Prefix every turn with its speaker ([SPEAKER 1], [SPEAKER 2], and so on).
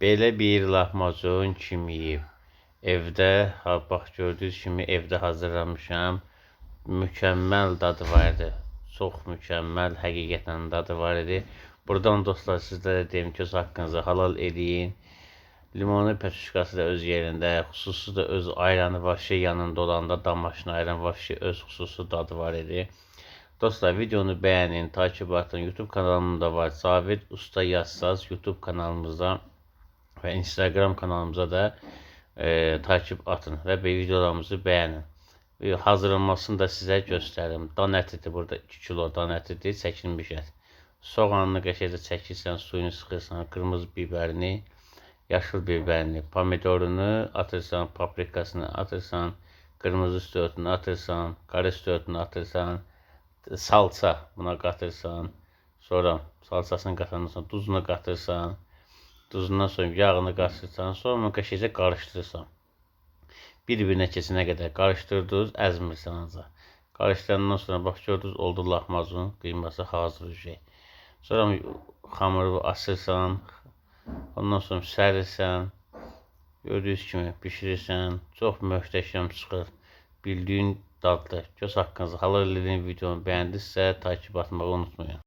[SPEAKER 1] Belə bir lahmacun kim yeyib? Evdə, bax gördüyünüz kimi evdə hazırlamışam. Mükəmməl dadı var idi. Çox mükəmməl, həqiqətən dadı var idi. Buradan dostlar sizlərə deyim ki, öz haqqınızı halal eləyin. Limonu petruşkası da öz yerində, xüsusi də öz ayranı vəhşi yanında olanda damaşın ayran vəhşi öz xüsusi dadı var idi. Dostlar videonu beğenin, takip atın. YouTube kanalımda var. Sabit Usta yazsaz YouTube kanalımızda ve Instagram kanalımıza da e, takip atın bir videolarımızı beğenin. E, hazırlanmasını da size gösterim. Dan ətidir burada 2 kilo dan ətidir, çəkilmiş ət. Soğanını qəşəngcə çəkirsən, suyunu sıxırsan, qırmızı biberini, yaşıl biberini, pomidorunu atırsan, paprikasını atırsan, kırmızı üstü atırsan, qarı üstü atırsan, salça buna qatırsan, sonra salçasını qatandan sonra duzunu qatırsan, duzundan sonra yağını qatırsan, sonra onu qəşəngcə qarışdırırsan. Bir-birinə keçənə qədər qarışdırdınız, əzmirsən ancaq. Qarışdırandan sonra bax gördünüz oldu lahmacun, qıyması hazır şey. Sonra hamuru asırsan, ondan sonra sərirsən, gördüyünüz kimi bişirirsən, çox möhtəşəm çıxır. Bildiyin dadlı. Göz haqqınızı halal edin videonu bəyəndinizsə takip atmağı unutmayın.